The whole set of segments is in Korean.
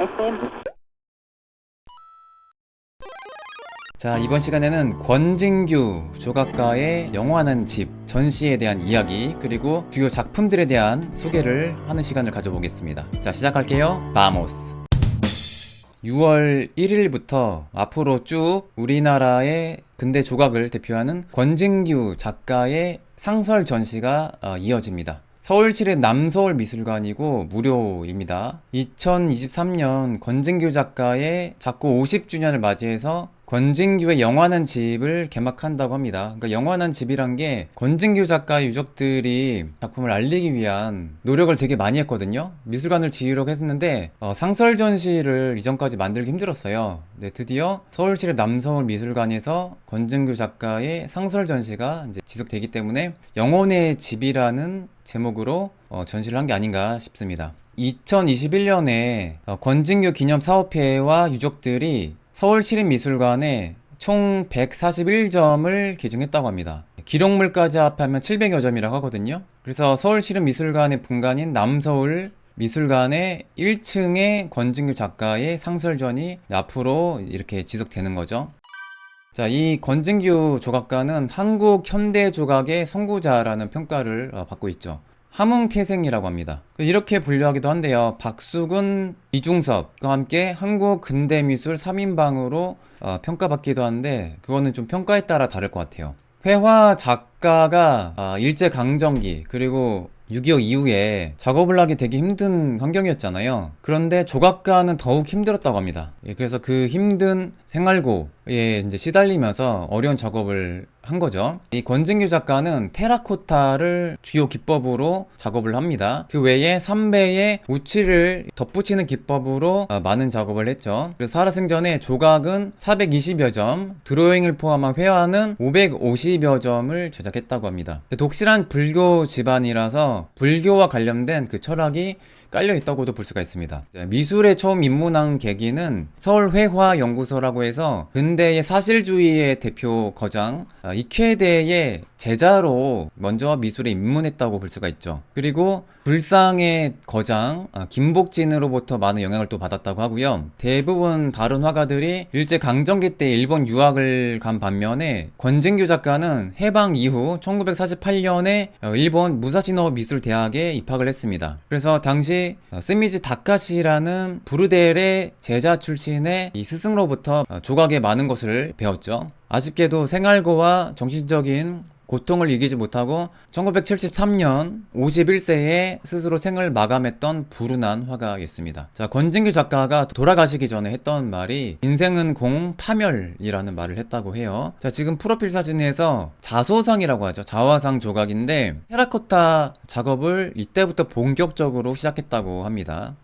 FM 자 이번 시간에는 권진규 조각가의 영화는 집 전시에 대한 이야기 그리고 주요 작품들에 대한 소개를 하는 시간을 가져보겠습니다. 자 시작할게요. 바모스. 6월 1일부터 앞으로 쭉 우리나라의 근대 조각을 대표하는 권진규 작가의 상설 전시가 어, 이어집니다. 서울시립 남서울 미술관이고 무료입니다. 2023년 권진규 작가의 작고 50주년을 맞이해서 권진규의 영화는 집을 개막한다고 합니다. 그러니까 영화는 집이란 게 권진규 작가의 유족들이 작품을 알리기 위한 노력을 되게 많이 했거든요. 미술관을 지으려고 했는데 어, 상설 전시를 이전까지 만들기 힘들었어요. 네, 드디어 서울시립 남서울 미술관에서 권진규 작가의 상설 전시가 이제 지속되기 때문에 영혼의 집이라는 제목으로 어, 전시를 한 게 아닌가 싶습니다. 2021년에 어, 권진규 기념 사업회와 유족들이 서울시립미술관에 총 141점을 기증했다고 합니다. 기록물까지 합하면 700여 점이라고 하거든요. 그래서 서울시립미술관의 분관인 남서울 미술관의 1층에 권진규 작가의 상설전이 앞으로 이렇게 지속되는 거죠. 자, 이 권진규 조각가는 한국 현대 조각의 선구자라는 평가를 어, 받고 있죠. 함흥태생이라고 합니다. 이렇게 분류하기도 한데요. 박수근, 이중섭과 함께 한국 근대미술 3인방으로 어, 평가받기도 하는데 그거는 좀 평가에 따라 다를 것 같아요. 회화 작가가 아, 일제강점기 그리고 6.25 이후에 작업을 하기 되게 힘든 환경이었잖아요. 그런데 조각가는 더욱 힘들었다고 합니다. 예, 그래서 그 힘든 생활고에 이제 시달리면서 어려운 작업을 한 거죠. 이 권진규 작가는 테라코타를 주요 기법으로 작업을 합니다. 그 외에 삼배의 우치를 덧붙이는 기법으로 어, 많은 작업을 했죠. 그래서 살아생전에 조각은 420여 점, 드로잉을 포함한 회화는 550여 점을 제작했다고 합니다. 독실한 불교 집안이라서 불교와 관련된 그 철학이 깔려 있다고도 볼 수가 있습니다. 자, 미술에 처음 입문한 계기는 서울 회화 연구소라고 해서 근대의 사실주의의 대표 거장 아, 이쾌대의 제자로 먼저 미술에 입문했다고 볼 수가 있죠. 그리고 불상의 거장 아, 김복진으로부터 많은 영향을 또 받았다고 하고요. 대부분 다른 화가들이 일제 강점기 때 일본 유학을 간 반면에 권진규 작가는 해방 이후 1948년에 어, 일본 무사시노 미술대학에 입학을 했습니다. 그래서 당시 어, 스미지 다카시라는 부르델의 제자 출신의 이 스승으로부터 어, 조각의 많은 것을 배웠죠. 아쉽게도 생활고와 정신적인 고통을 이기지 못하고 1973년 51세에 스스로 생을 마감했던 불운한 화가였습니다. 자, 권진규 작가가 돌아가시기 전에 했던 말이 인생은 공 파멸이라는 말을 했다고 해요. 자, 지금 프로필 사진에서 자소상이라고 하죠. 자화상 조각인데 테라코타 작업을 이때부터 본격적으로 시작했다고 합니다.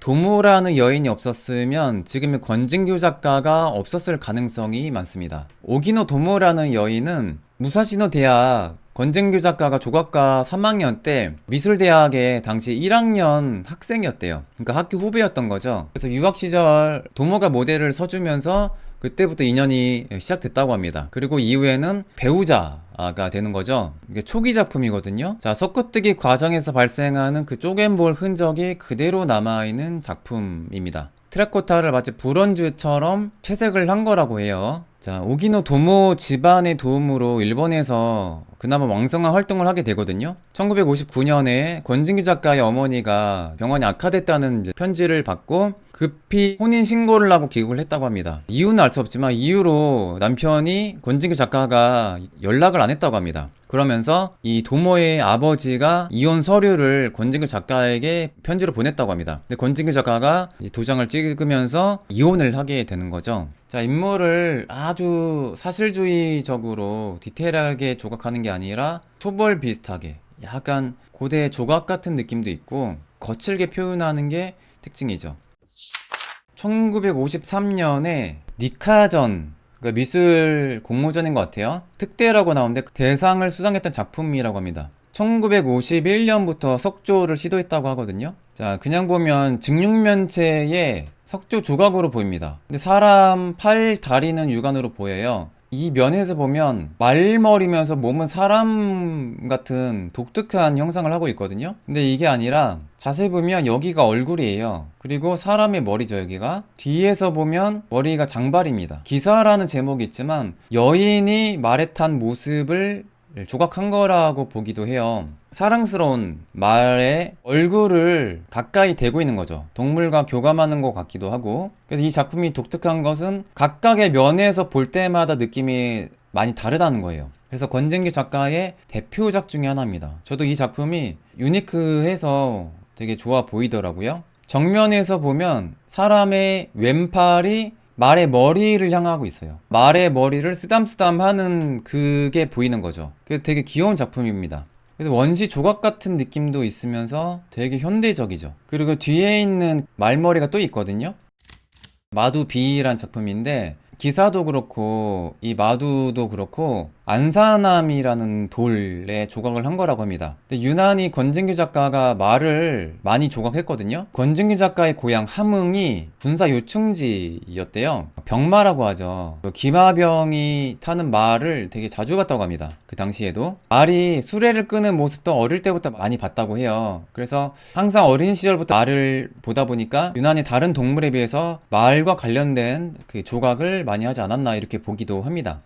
도모라는 여인이 없었으면 지금의 권진규 작가가 없었을 가능성이 많습니다. 오기노 도모라는 여인은 무사시노 대학 권진규 작가가 조각과 3학년 때 미술대학에 당시 1학년 학생이었대요. 그러니까 학교 후배였던 거죠. 그래서 유학 시절 도모가 모델을 서주면서 그때부터 인연이 시작됐다고 합니다. 그리고 이후에는 배우자가 되는 거죠. 이게 초기 작품이거든요. 자, 섞어뜨기 과정에서 발생하는 그 쪼갠볼 흔적이 그대로 남아있는 작품입니다. 트라코타를 마치 브론즈처럼 채색을 한 거라고 해요. 자, 오기노 도모 집안의 도움으로 일본에서 그나마 왕성한 활동을 하게 되거든요. 1959년에 권진규 작가의 어머니가 병원이 악화됐다는 편지를 받고 급히 혼인 신고를 하고 귀국을 했다고 합니다. 이유는 알 수 없지만 이유로 남편이 권진규 작가가 연락을 안 했다고 합니다. 그러면서 이 도모의 아버지가 이혼 서류를 권진규 작가에게 편지로 보냈다고 합니다. 근데 권진규 작가가 이 도장을 찍으면서 이혼을 하게 되는 거죠. 자, 인물을 아주 사실주의적으로 디테일하게 조각하는 게 아니라 초벌 비슷하게 약간 고대 조각 같은 느낌도 있고 거칠게 표현하는 게 특징이죠. 1953년에 니카전 그러니까 미술 공모전인 것 같아요. 특대라고 나오는데 대상을 수상했던 작품이라고 합니다. 1951년부터 석조를 시도했다고 하거든요. 자, 그냥 보면 직육면체의 석조 조각으로 보입니다. 근데 사람 팔, 다리는 육안으로 보여요. 이 면에서 보면 말머리면서 몸은 사람 같은 독특한 형상을 하고 있거든요. 근데 이게 아니라 자세히 보면 여기가 얼굴이에요. 그리고 사람의 머리죠, 여기가. 뒤에서 보면 머리가 장발입니다. 기사라는 제목이 있지만 여인이 말에 탄 모습을 조각한 거라고 보기도 해요. 사랑스러운 말의 얼굴을 가까이 대고 있는 거죠. 동물과 교감하는 것 같기도 하고. 그래서 이 작품이 독특한 것은 각각의 면에서 볼 때마다 느낌이 많이 다르다는 거예요. 그래서 권진규 작가의 대표작 중에 하나입니다. 저도 이 작품이 유니크해서 되게 좋아 보이더라고요. 정면에서 보면 사람의 왼팔이 말의 머리를 향하고 있어요. 말의 머리를 쓰담쓰담 하는 그게 보이는 거죠. 그래서 되게 귀여운 작품입니다. 그래서 원시 조각 같은 느낌도 있으면서 되게 현대적이죠. 그리고 뒤에 있는 말머리가 또 있거든요. 마두 비란 작품인데 기사도 그렇고 이 마두도 그렇고 안산함이라는 돌에 조각을 한 거라고 합니다. 근데 유난히 권진규 작가가 말을 많이 조각했거든요. 권진규 작가의 고향 함흥이 군사 요충지였대요. 병마라고 하죠. 그 기마병이 타는 말을 되게 자주 봤다고 합니다. 그 당시에도 말이 수레를 끄는 모습도 어릴 때부터 많이 봤다고 해요. 그래서 항상 어린 시절부터 말을 보다 보니까 유난히 다른 동물에 비해서 말과 관련된 그 조각을 많이 하지 않았나 이렇게 보기도 합니다.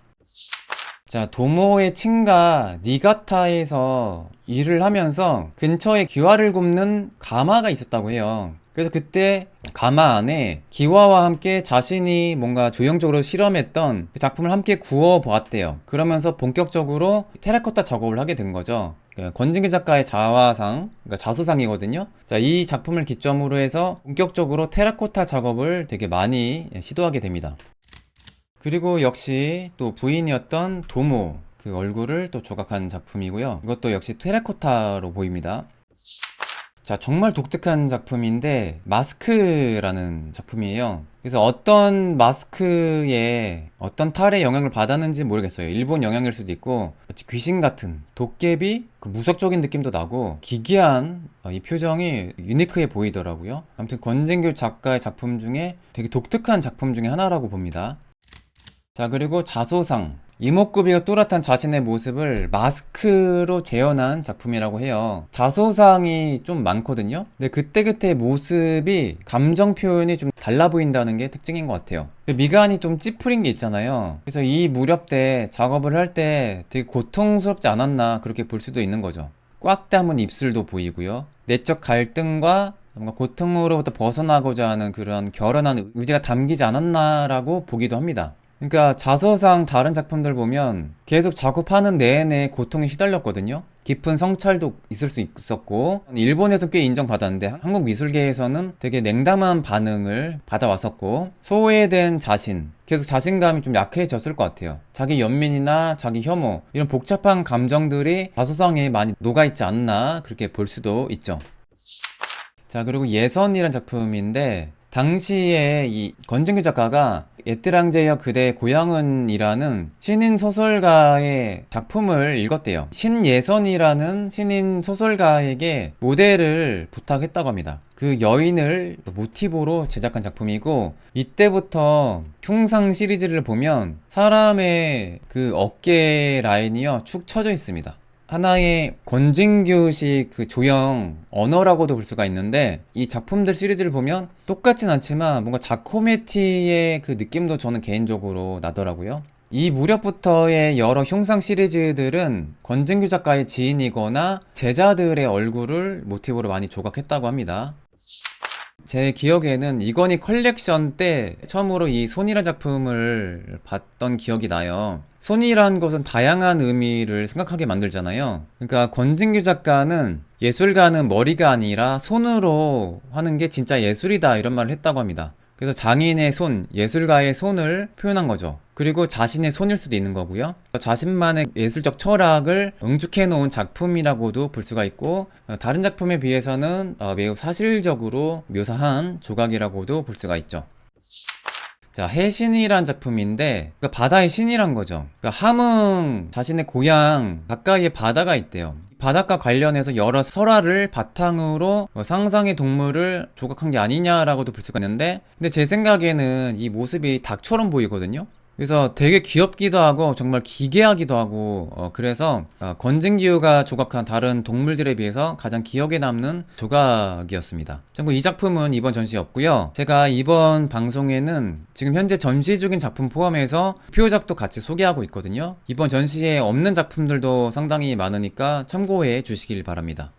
자, 도모의 친가 니가타에서 일을 하면서 근처에 기와를 굽는 가마가 있었다고 해요. 그래서 그때 가마 안에 기와와 함께 자신이 뭔가 조형적으로 실험했던 그 작품을 함께 구워 보았대요. 그러면서 본격적으로 테라코타 작업을 하게 된 거죠. 그 권진기 작가의 자화상, 그러니까 자수상이거든요. 자, 이 작품을 기점으로 해서 본격적으로 테라코타 작업을 되게 많이 시도하게 됩니다. 그리고 역시 또 부인이었던 도모 그 얼굴을 또 조각한 작품이고요. 이것도 역시 테라코타로 보입니다. 자, 정말 독특한 작품인데 마스크라는 작품이에요. 그래서 어떤 마스크에 어떤 탈의 영향을 받았는지 모르겠어요. 일본 영향일 수도 있고 마치 귀신 같은 도깨비 그 무속적인 느낌도 나고 기괴한 어, 이 표정이 유니크해 보이더라고요. 아무튼 권진규 작가의 작품 중에 되게 독특한 작품 중에 하나라고 봅니다. 자, 그리고 자소상. 이목구비가 뚜렷한 자신의 모습을 마스크로 재현한 작품이라고 해요. 자소상이 좀 많거든요. 근데 그때그때 모습이 감정 표현이 좀 달라 보인다는 게 특징인 것 같아요. 미간이 좀 찌푸린 게 있잖아요. 그래서 이 무렵 때 작업을 할 때 되게 고통스럽지 않았나 그렇게 볼 수도 있는 거죠. 꽉 담은 입술도 보이고요. 내적 갈등과 뭔가 고통으로부터 벗어나고자 하는 그런 결연한 의지가 담기지 않았나라고 보기도 합니다. 그러니까 자서상 다른 작품들 보면 계속 작업하는 내내 고통에 시달렸거든요. 깊은 성찰도 있을 수 있었고 일본에서 꽤 인정받았는데 한국 미술계에서는 되게 냉담한 반응을 받아왔었고 소외된 자신 계속 자신감이 좀 약해졌을 것 같아요. 자기 연민이나 자기 혐오 이런 복잡한 감정들이 자소상에 많이 녹아있지 않나 그렇게 볼 수도 있죠. 자 그리고 예선이란 작품인데 당시에 이 권정규 작가가 예트랑제여 그대의 고향은이라는 신인 소설가의 작품을 읽었대요. 신예선이라는 신인 소설가에게 모델을 부탁했다고 합니다. 그 여인을 모티브로 제작한 작품이고 이때부터 흉상 시리즈를 보면 사람의 그 어깨 라인이요 축 처져 있습니다. 하나의 권진규식 그 조형 언어라고도 볼 수가 있는데 이 작품들 시리즈를 보면 똑같진 않지만 뭔가 자코메티의 그 느낌도 저는 개인적으로 나더라고요. 이 무렵부터의 여러 흉상 시리즈들은 권진규 작가의 지인이거나 제자들의 얼굴을 모티브로 많이 조각했다고 합니다. 제 기억에는 이건희 컬렉션 때 처음으로 이 손이라 작품을 봤던 기억이 나요. 손이란 것은 다양한 의미를 생각하게 만들잖아요. 그러니까 권진규 작가는 예술가는 머리가 아니라 손으로 하는 게 진짜 예술이다 이런 말을 했다고 합니다. 그래서 장인의 손, 예술가의 손을 표현한 거죠. 그리고 자신의 손일 수도 있는 거고요. 자신만의 예술적 철학을 응축해 놓은 작품이라고도 볼 수가 있고, 어, 다른 작품에 비해서는 어, 매우 사실적으로 묘사한 조각이라고도 볼 수가 있죠. 자, 해신이란 작품인데, 그러니까 바다의 신이란 거죠. 그러니까 함흥, 자신의 고향, 가까이에 바다가 있대요. 바닷가 관련해서 여러 설화를 바탕으로 뭐 상상의 동물을 조각한 게 아니냐라고도 볼 수가 있는데 근데 제 생각에는 이 모습이 닭처럼 보이거든요 그래서 되게 귀엽기도 하고 정말 기괴하기도 하고 어, 그래서 어, 권진규가 조각한 다른 동물들에 비해서 가장 기억에 남는 조각이었습니다. 참고 이 작품은 이번 전시에 없고요. 제가 이번 방송에는 지금 현재 전시 중인 작품 포함해서 표작도 같이 소개하고 있거든요. 이번 전시에 없는 작품들도 상당히 많으니까 참고해 주시길 바랍니다.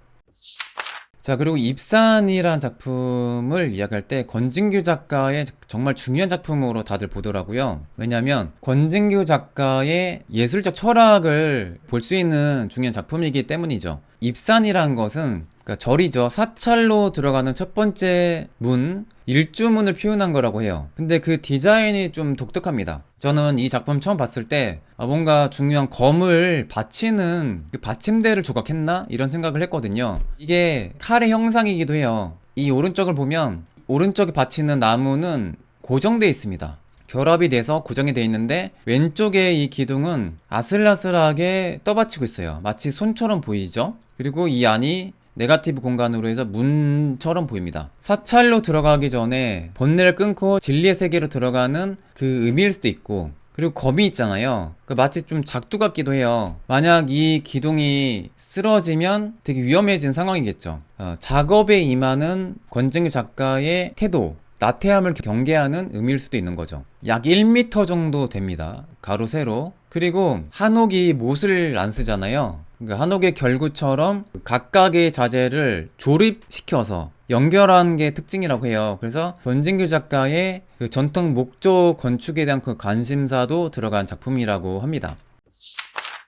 자, 그리고 입산이라는 작품을 이야기할 때 권진규 작가의 정말 중요한 작품으로 다들 보더라고요. 왜냐면 권진규 작가의 예술적 철학을 볼 수 있는 중요한 작품이기 때문이죠. 입산이라는 것은 그러니까 절이죠. 사찰로 들어가는 첫 번째 문, 일주문을 표현한 거라고 해요. 근데 그 디자인이 좀 독특합니다. 저는 이 작품 처음 봤을 때 아, 뭔가 중요한 검을 받치는 그 받침대를 조각했나 이런 생각을 했거든요. 이게 칼의 형상이기도 해요. 이 오른쪽을 보면 오른쪽에 받치는 나무는 고정되어 있습니다. 결합이 돼서 고정이 되어 있는데 왼쪽에 이 기둥은 아슬아슬하게 떠받치고 있어요. 마치 손처럼 보이죠? 그리고 이 안이 네가티브 공간으로 해서 문처럼 보입니다. 사찰로 들어가기 전에 번뇌를 끊고 진리의 세계로 들어가는 그 의미일 수도 있고 그리고 검이 있잖아요. 그 마치 좀 작두 같기도 해요. 만약 이 기둥이 쓰러지면 되게 위험해진 상황이겠죠. 어, 작업에 임하는 권정규 작가의 태도, 나태함을 경계하는 의미일 수도 있는 거죠. 약 1m 정도 됩니다. 가로 세로. 그리고 한옥이 못을 안 쓰잖아요. 그러니까 한옥의 결구처럼 각각의 자재를 조립시켜서 연결한 게 특징이라고 해요. 그래서 권진규 작가의 그 전통 목조 건축에 대한 그 관심사도 들어간 작품이라고 합니다.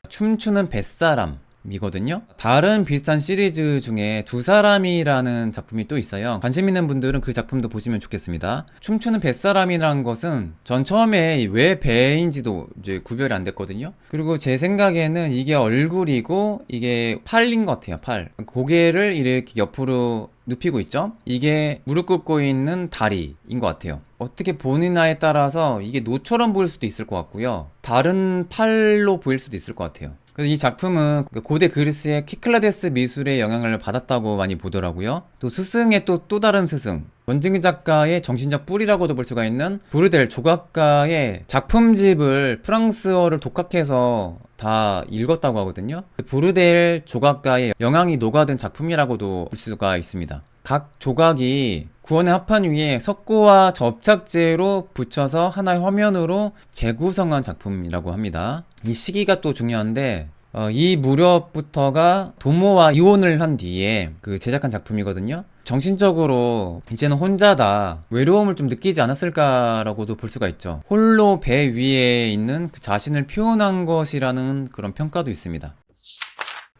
춤추는 뱃사람. 이거든요. 다른 비슷한 시리즈 중에 두 사람이라는 작품이 또 있어요. 관심 있는 분들은 그 작품도 보시면 좋겠습니다. 춤추는 뱃사람이라는 것은 전 처음에 왜 배인지도 이제 구별이 안 됐거든요. 그리고 제 생각에는 이게 얼굴이고 이게 팔인 것 같아요. 팔. 고개를 이렇게 옆으로 눕히고 있죠? 이게 무릎 꿇고 있는 다리인 것 같아요. 어떻게 보느냐에 따라서 이게 노처럼 보일 수도 있을 것 같고요. 다른 팔로 보일 수도 있을 것 같아요. 그래서 이 작품은 그 고대 그리스의 키클라데스 미술의 영향을 받았다고 많이 보더라고요. 또 스승의 또, 또 다른 스승. 원증기 작가의 정신적 뿌리라고도 볼 수가 있는 부르델 조각가의 작품집을 프랑스어를 독학해서 다 읽었다고 하거든요. 부르델 조각가의 영향이 녹아든 작품이라고도 볼 수가 있습니다. 각 조각이 구원의 합판 위에 석고와 접착제로 붙여서 하나의 화면으로 재구성한 작품이라고 합니다. 이 시기가 또 중요한데 어, 이 무렵부터가 도모와 이혼을 한 뒤에 그 제작한 작품이거든요. 정신적으로 이제는 혼자다 외로움을 좀 느끼지 않았을까라고도 볼 수가 있죠. 홀로 배 위에 있는 그 자신을 표현한 것이라는 그런 평가도 있습니다.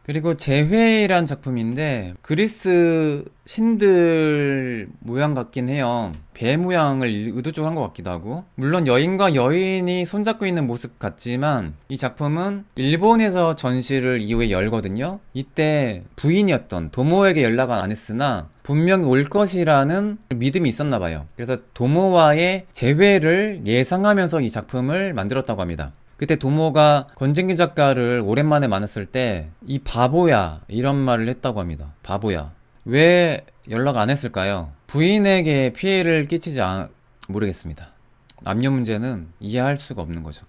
그리고 재회란 작품인데 그리스 신들 모양 같긴 해요. 배 모양을 의도적으로 한 것 같기도 하고 물론 여인과 여인이 손잡고 있는 모습 같지만 이 작품은 일본에서 전시를 이후에 열거든요. 이때 부인이었던 도모에게 연락은 안 했으나 분명히 올 것이라는 믿음이 있었나 봐요. 그래서 도모와의 재회를 예상하면서 이 작품을 만들었다고 합니다. 그때 도모가 권진규 작가를 오랜만에 만났을 때 이 바보야 이런 말을 했다고 합니다. 바보야. 왜 연락 안 했을까요? 부인에게 피해를 끼치지 않... 모르겠습니다. 남녀 문제는 이해할 수가 없는 거죠.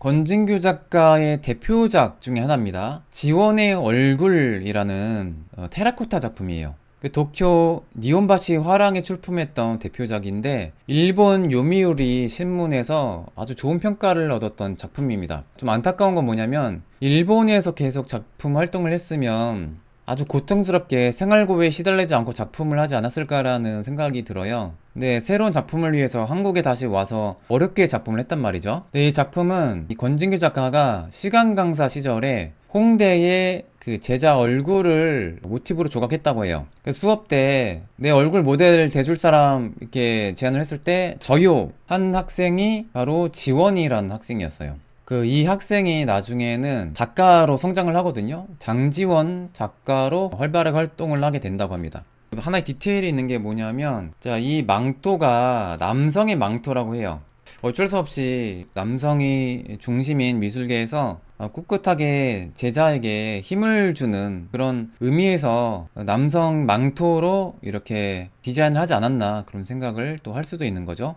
권진규 작가의 대표작 중에 하나입니다. 지원의 얼굴이라는 어, 테라코타 작품이에요. 그 도쿄 니온바시 화랑에 출품했던 대표작인데 일본 요미우리 신문에서 아주 좋은 평가를 얻었던 작품입니다. 좀 안타까운 건 뭐냐면 일본에서 계속 작품 활동을 했으면 아주 고통스럽게 생활고에 시달리지 않고 작품을 하지 않았을까라는 생각이 들어요. 근데 새로운 작품을 위해서 한국에 다시 와서 어렵게 작품을 했단 말이죠. 근데 이 작품은 이 권진규 작가가 시간 강사 시절에 홍대에 그 제자 얼굴을 모티브로 조각했다고 해요. 그래서 수업 때 내 얼굴 모델 대줄 사람 이렇게 제안을 했을 때 저요 한 학생이 바로 지원이라는 학생이었어요. 그 이 학생이 나중에는 작가로 성장을 하거든요. 장지원 작가로 활발하게 활동을 하게 된다고 합니다. 하나의 디테일이 있는 게 뭐냐면 자 이 망토가 남성의 망토라고 해요. 어쩔 수 없이 남성이 중심인 미술계에서 어, 꿋꿋하게 제자에게 힘을 주는 그런 의미에서 남성 망토로 이렇게 디자인을 하지 않았나 그런 생각을 또 할 수도 있는 거죠.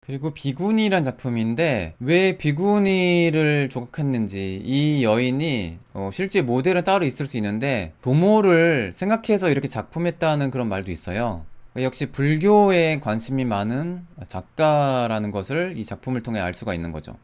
그리고 비구니란 작품인데 왜 비구니를 조각했는지 이 여인이 어, 실제 모델은 따로 있을 수 있는데 도모를 생각해서 이렇게 작품했다는 그런 말도 있어요. 역시 불교에 관심이 많은 작가라는 것을 이 작품을 통해 알 수가 있는 거죠.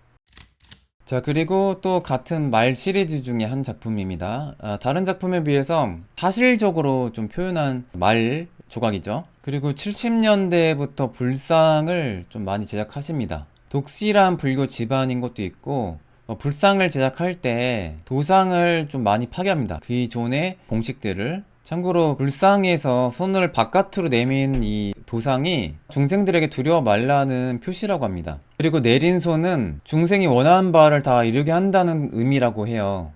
자, 그리고 또 같은 말 시리즈 중에 한 작품입니다. 아, 다른 작품에 비해서 사실적으로 좀 표현한 말 조각이죠. 그리고 70년대부터 불상을 좀 많이 제작하십니다. 독실한 불교 집안인 것도 있고, 어, 불상을 제작할 때 도상을 좀 많이 파괴합니다. 기존의 공식들을. 참고로 불상에서 손을 바깥으로 내민 이 도상이 중생들에게 두려워 말라는 표시라고 합니다. 그리고 내린 손은 중생이 원하는 바를 다 이루게 한다는 의미라고 해요.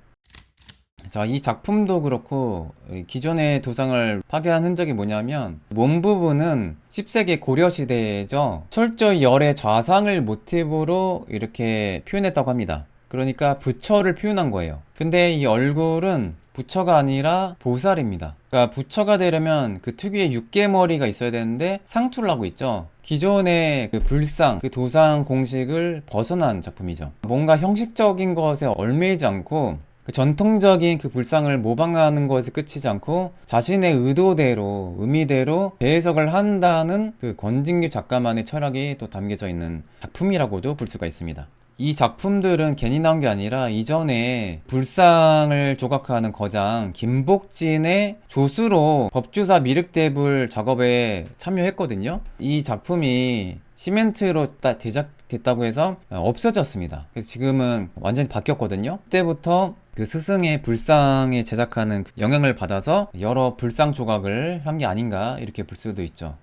자, 이 작품도 그렇고 이 기존의 도상을 파괴한 흔적이 뭐냐면 몸 부분은 10세기 고려 시대죠. 철저히 열의 좌상을 모티브로 이렇게 표현했다고 합니다. 그러니까 부처를 표현한 거예요. 근데 이 얼굴은 부처가 아니라 보살입니다. 그러니까 부처가 되려면 그 특유의 육개머리가 있어야 되는데 상투를 하고 있죠. 기존의 그 불상, 그 도상 공식을 벗어난 작품이죠. 뭔가 형식적인 것에 얽매이지 않고 그 전통적인 그 불상을 모방하는 것에 끝이지 않고 자신의 의도대로 의미대로 재해석을 한다는 그 권진규 작가만의 철학이 또 담겨져 있는 작품이라고도 볼 수가 있습니다. 이 작품들은 괜히 나온 게 아니라 이전에 불상을 조각하는 거장 김복진의 조수로 법주사 미륵대불 작업에 참여했거든요. 이 작품이 시멘트로 딱 제작됐다고 해서 없어졌습니다. 그래서 지금은 완전히 바뀌었거든요. 그때부터 그 스승의 불상에 제작하는 그 영향을 받아서 여러 불상 조각을 한 게 아닌가 이렇게 볼 수도 있죠.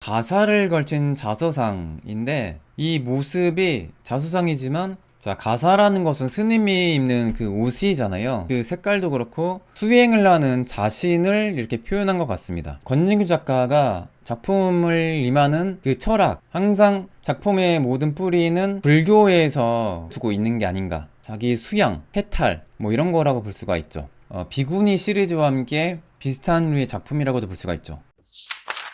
가사를 걸친 자서상인데 이 모습이 자서상이지만 자 가사라는 것은 스님이 입는 그 옷이잖아요. 그 색깔도 그렇고 수행을 하는 자신을 이렇게 표현한 것 같습니다. 권진규 작가가 작품을 임하는 그 철학 항상 작품의 모든 뿌리는 불교에서 두고 있는 게 아닌가. 자기 수양, 해탈 뭐 이런 거라고 볼 수가 있죠. 어, 비구니 시리즈와 함께 비슷한 류의 작품이라고도 볼 수가 있죠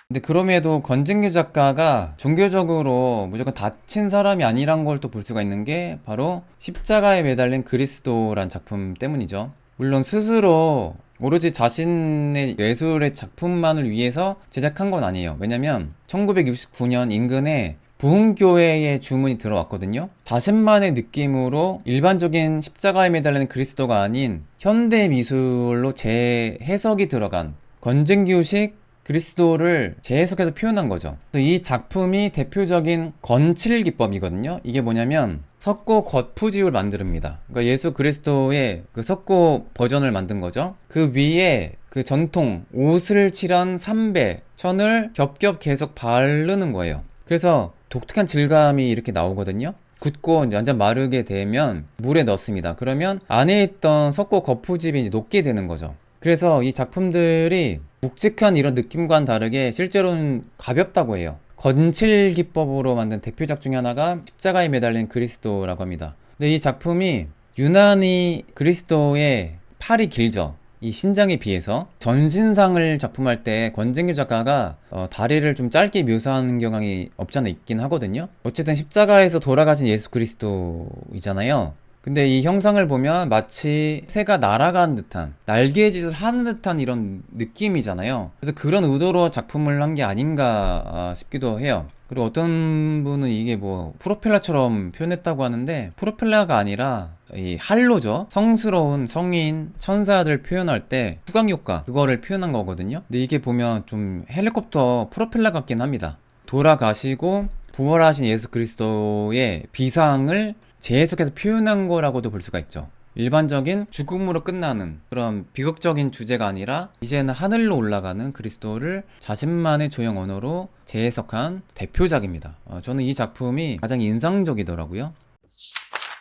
근데 그럼에도 권진규 작가가 종교적으로 무조건 다친 사람이 아니란 걸 또 볼 수가 있는 게 바로 십자가에 매달린 그리스도란 작품 때문이죠. 물론 스스로 오로지 자신의 예술의 작품만을 위해서 제작한 건 아니에요. 왜냐면 1969년 인근에 부흥교회의 주문이 들어왔거든요. 자신만의 느낌으로 일반적인 십자가에 매달리는 그리스도가 아닌 현대 미술로 재해석이 들어간 권진규식 그리스도를 재해석해서 표현한 거죠. 이 작품이 대표적인 건칠 기법이거든요. 이게 뭐냐면 석고 겉푸집을 만듭니다. 그러니까 예수 그리스도의 그 석고 버전을 만든 거죠. 그 위에 그 전통 옷을 칠한 삼배 천을 겹겹 계속 바르는 거예요. 그래서 독특한 질감이 이렇게 나오거든요. 굳고 완전 마르게 되면 물에 넣습니다. 그러면 안에 있던 석고 겉푸집이 녹게 되는 거죠. 그래서 이 작품들이 묵직한 이런 느낌과는 다르게 실제로는 가볍다고 해요. 건칠 기법으로 만든 대표작 중에 하나가 십자가에 매달린 그리스도라고 합니다. 근데 이 작품이 유난히 그리스도의 팔이 길죠. 이 신장에 비해서 전신상을 작품할 때 권진규 작가가 어, 다리를 좀 짧게 묘사하는 경향이 없지 않아 있긴 하거든요. 어쨌든 십자가에서 돌아가신 예수 그리스도이잖아요. 근데 이 형상을 보면 마치 새가 날아간 듯한 날개짓을 하는 듯한 이런 느낌이잖아요. 그래서 그런 의도로 작품을 한 게 아닌가 아, 싶기도 해요. 그리고 어떤 분은 이게 뭐 프로펠러처럼 표현했다고 하는데 프로펠러가 아니라 이 할로죠. 성스러운 성인 천사들 표현할 때 후광 효과 그거를 표현한 거거든요. 근데 이게 보면 좀 헬리콥터 프로펠러 같긴 합니다. 돌아가시고 부활하신 예수 그리스도의 비상을 재해석해서 표현한 거라고도 볼 수가 있죠. 일반적인 죽음으로 끝나는 그런 비극적인 주제가 아니라 이제는 하늘로 올라가는 그리스도를 자신만의 조형 언어로 재해석한 대표작입니다. 어, 저는 이 작품이 가장 인상적이더라고요.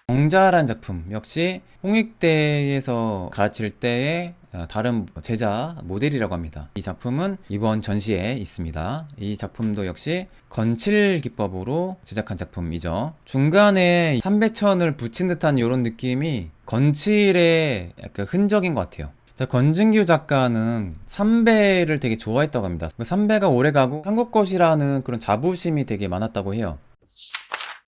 정자란 작품 역시 홍익대에서 가르칠 때의 어, 다른 제자 모델이라고 합니다. 이 작품은 이번 전시에 있습니다. 이 작품도 역시 건칠 기법으로 제작한 작품이죠. 중간에 삼배천을 붙인 듯한 이런 느낌이 건칠의 약간 흔적인 것 같아요. 자, 권진규 작가는 삼배를 되게 좋아했다고 합니다. 그 삼배가 오래가고 한국 것이라는 그런 자부심이 되게 많았다고 해요.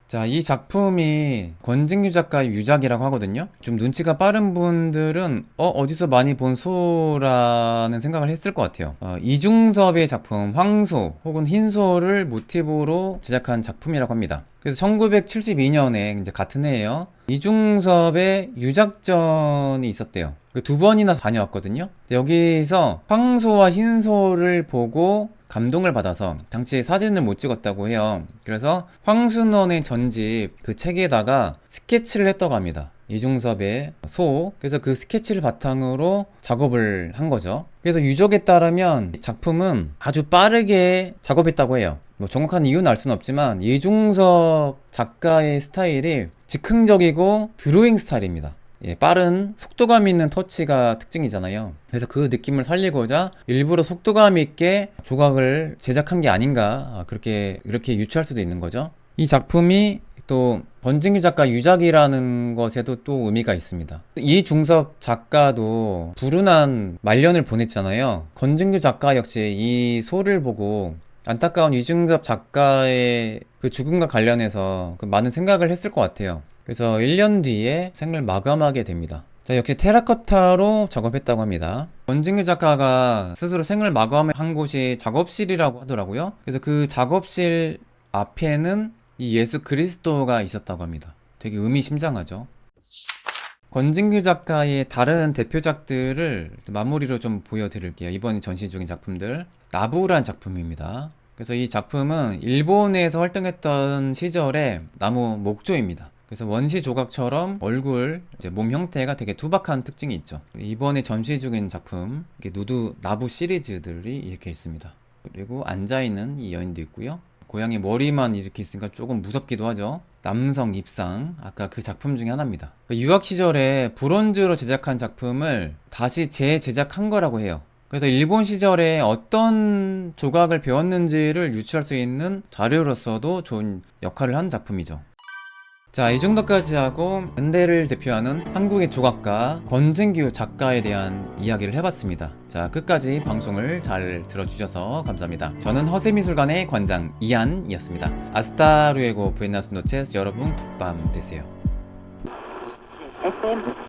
자, 이 작품이 권진규 작가의 유작이라고 하거든요. 좀 눈치가 빠른 분들은 어 어디서 많이 본 소라는 생각을 했을 것 같아요. 어, 이중섭의 작품 황소 혹은 흰소를 모티브로 제작한 작품이라고 합니다. 그래서 1972년에 이제 같은 해에요. 이중섭의 유작전이 있었대요. 그두 번이나 다녀왔거든요. 여기서 황소와 흰소를 보고 감동을 받아서 당시에 사진을 못 찍었다고 해요. 그래서 황순원의 전집 그 책에다가 스케치를 했다고 합니다. 이중섭의 소. 그래서 그 스케치를 바탕으로 작업을 한 거죠. 그래서 유적에 따르면 이 작품은 아주 빠르게 작업했다고 해요. 뭐 정확한 이유는 알 수는 없지만 이중섭 작가의 스타일이 즉흥적이고 드로잉 스타일입니다. 예, 빠른 속도감 있는 터치가 특징이잖아요. 그래서 그 느낌을 살리고자 일부러 속도감 있게 조각을 제작한 게 아닌가 아, 그렇게 이렇게 유추할 수도 있는 거죠. 이 작품이 또 번진규 작가 유작이라는 것에도 또 의미가 있습니다. 이중섭 작가도 불운한 말년을 보냈잖아요. 권진규 작가 역시 이 소를 보고 안타까운 이중섭 작가의 그 죽음과 관련해서 그 많은 생각을 했을 것 같아요. 그래서 1년 뒤에 생을 마감하게 됩니다. 자, 역시 테라코타로 작업했다고 합니다. 권진규 작가가 스스로 생을 마감한 곳이 작업실이라고 하더라고요. 그래서 그 작업실 앞에는 이 예수 그리스도가 있었다고 합니다. 되게 의미심장하죠. 권진규 작가의 다른 대표작들을 마무리로 좀 보여드릴게요. 이번 전시 중인 작품들. 나부란 작품입니다. 그래서 이 작품은 일본에서 활동했던 시절의 나무 목조입니다. 그래서 원시 조각처럼 얼굴, 이제 몸 형태가 되게 투박한 특징이 있죠. 이번에 전시 중인 작품, 누드 나부 시리즈들이 이렇게 있습니다. 그리고 앉아있는 이 여인도 있고요. 고양이 머리만 이렇게 있으니까 조금 무섭기도 하죠. 남성 입상, 아까 그 작품 중에 하나입니다. 유학 시절에 브론즈로 제작한 작품을 다시 재제작한 거라고 해요. 그래서 일본 시절에 어떤 조각을 배웠는지를 유추할 수 있는 자료로서도 좋은 역할을 한 작품이죠. 자, 이 정도까지 하고 근대를 대표하는 한국의 조각가 권진규 작가에 대한 이야기를 해봤습니다. 자, 끝까지 방송을 잘 들어주셔서 감사합니다. 저는 허세미술관의 관장 이한이었습니다. 아스타 루에고 부에나스 노체스 여러분 굿밤 되세요.